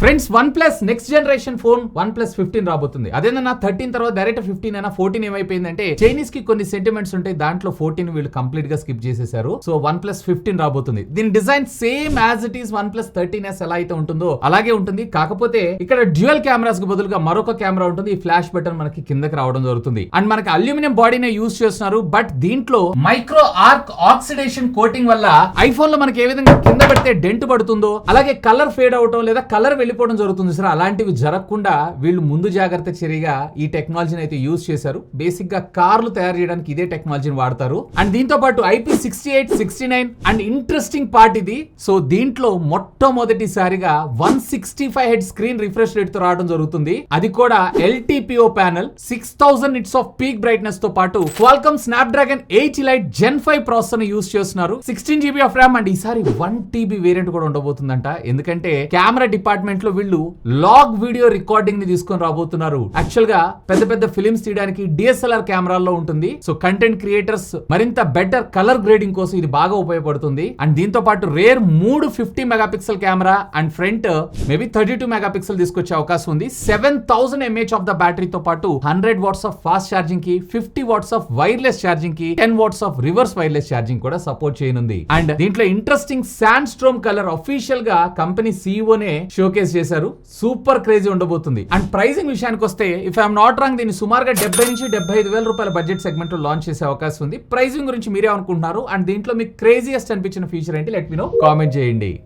Friends OnePlus next generation phone OnePlus fifteen రాబోతుంది అదేనా thirteen తర్వాత డైరెక్ట్ ఫిఫ్టీన్ అయినా ఫోర్టీన్ ఏమైపోయిందంటే చైనీస్కి కొన్ని సెంటిమెంట్స్ ఉంటాయి దాంట్లో ఫోర్టీన్ వీళ్ళు కంప్లీట్గా స్కిప్ చేసేసారు. సో వన్ ప్లస్ ఫిఫ్టీన్ రాబోతుంది. దీని design same as it is OnePlus thirteen S ఎలా అయితే ఉంటుందో అలాగే ఉంటుంది. కాకపోతే ఇక్కడ డ్యూయల్ కెమెరాస్కు బదులుగా మరొక కెమెరా ఉంటుంది. ఈ ఫ్లాష్ బటన్ మనకి కిందకి రావడం జరుగుతుంది. అండ్ మనకి అల్యూమినియం బాడీనే యూస్ చేస్తున్నారు. బట్ దీంట్లో మైక్రో ఆర్క్ ఆక్సిడేషన్ కోటింగ్ వల్ల ఐఫోన్లో మనకి ఏ విధంగా కింద పడితే డెంట్ పడుతుందో అలాగే కలర్ ఫేడ్ అవటం లేదా కలర్ వెళ్ళిపోవడం జరుగుతుంది సార్. అలాంటివి జరగకుండా వీళ్ళు ముందు జాగ్రత్త చర్యగా ఈ టెక్నాలజీని అయితే యూజ్ చేశారు. బేసిక్గా కార్లు తయారు చేయడానికి ఇదే టెక్నాలజీని వాడతారు. అండ్ దీంతో పాటు IP sixty eight sixty nine and interesting part ఇది. సో దీంట్లో మొట్టమొదటిసారిగా వన్ సిక్స్టీ ఫైవ్ హెడ్ స్క్రీన్ రిఫ్రెష్ రేట్తో రావడం జరుగుతుంది. అది కూడా LTPO panel. Six thousand nits of peak బ్రైట్నెస్తో పాటు Qualcomm Snapdragon eight elite gen five processor use చేస్తున్నారు. Sixteen GB of RAM and ఈసారి వన్ టీబీ వేరియంట్ కూడా ఉండబోతుందంట. ఎందుకంటే కెమెరా డిపార్ట్మెంట్ లో వీళ్ళు లాగ్ వీడియో రికార్డింగ్ని తీసుకొని రాబోతున్నారు. యాక్చువల్గా పెద్ద పెద్ద ఫిలిమ్స్ తీయడానికి డిఎస్ఎల్ఆర్ కెమెరాల్లో ఉంటుంది. సో కంటెంట్ క్రియేటర్స్ మరింత బెటర్ కలర్ గ్రేడింగ్ కోసం ఇది బాగా ఉపయోగపడుతుంది. అండ్ దీంతో పాటు రేర్ మూడు fifty megapixel camera and front maybe thirty two megapixel తీసుకొచ్చే అవకాశం ఉంది. Seven thousand mAh of the బ్యాటరీతో పాటు హండ్రెడ్ వాట్స్ ఆఫ్ ఫాస్ట్ ఛార్జింగ్కి fifty watts of wireless ఛార్జింగ్కి ten watts of reverse wireless charging కూడా సపోర్ట్ చేయనుంది. అండ్ దీంట్లో interesting sand storm colour అఫీషియల్గా company సీఈఓనే షోకేస్ చేశారు. సూపర్ క్రేజీ ఉండబోతుంది. అండ్ ప్రైజింగ్ విషయానికి వస్తే ఇఫ్ ఐఎమ్ నాట్ రాంగ్ దీన్ని సుమారుగా డెబ్బై నుంచి డెబ్బై ఐదు వేల రూపాయల బడ్జెట్ సెగ్మెంట్లో లాంచ్ చేసే అవకాశం ఉంది. ప్రైజింగ్ గురించి మీరే అనుకుంటున్నారు అండ్ దీంట్లో మీకు క్రేజియస్ట్ అనిపించిన ఫీచర్ ఏంటి? లెట్ మీ నో కామెంట్ చేయండి.